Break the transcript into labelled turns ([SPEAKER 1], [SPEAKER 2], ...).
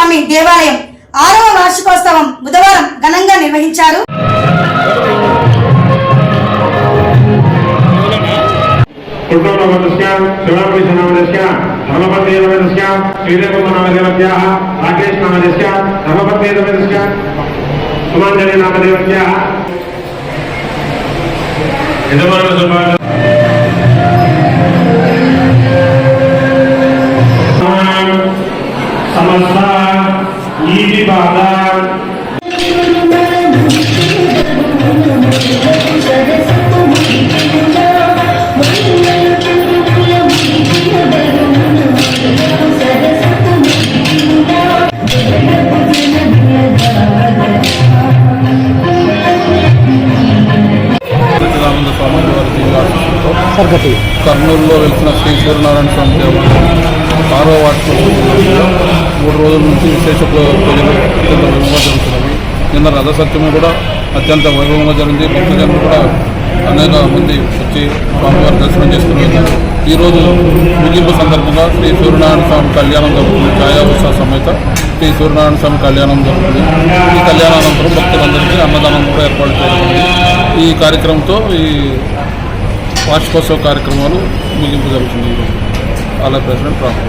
[SPEAKER 1] స్వామి దేవాలయం ఆరవ వార్షికోత్సవం బుధవారం ఘనంగా నిర్వహించారు.
[SPEAKER 2] సుమాంజలి నామదేవత్యాः యజమాన సమస్త ఈది బాధ.
[SPEAKER 3] కర్నూలులో వెళ్తున్న శ్రీ సూర్యనారాయణ స్వామి దేవాలయం ఆరో వార్షికోత్సవంలో మూడు రోజుల నుంచి విశేష పూజలు అత్యంత వైభవంగా జరుగుతున్నవి. నిన్న రథసత్యమి కూడా అత్యంత వైభవంగా జరిగింది. భక్తజనులు కూడా అనేక మంది వచ్చి స్వామివారి దర్శనం చేసుకుని వెళ్ళారు ఈరోజు ముగింపు సందర్భంగా శ్రీ సూర్యనారాయణ స్వామి కళ్యాణం జరుగుతుంది. ఛాయా సమేత శ్రీ సూర్యనారాయణ స్వామి కళ్యాణం జరుగుతుంది. ఈ కళ్యాణానంతరం భక్తులందరికీ అన్నదానం కూడా ఏర్పాటు చేయబడింది ఈ కార్యక్రమంతో ఈ వార్షికోత్సవ కార్యక్రమాలు ముగింపు జరుగుతుంది. ఈరోజు అలా ప్రెసిడెంట్ రామ్.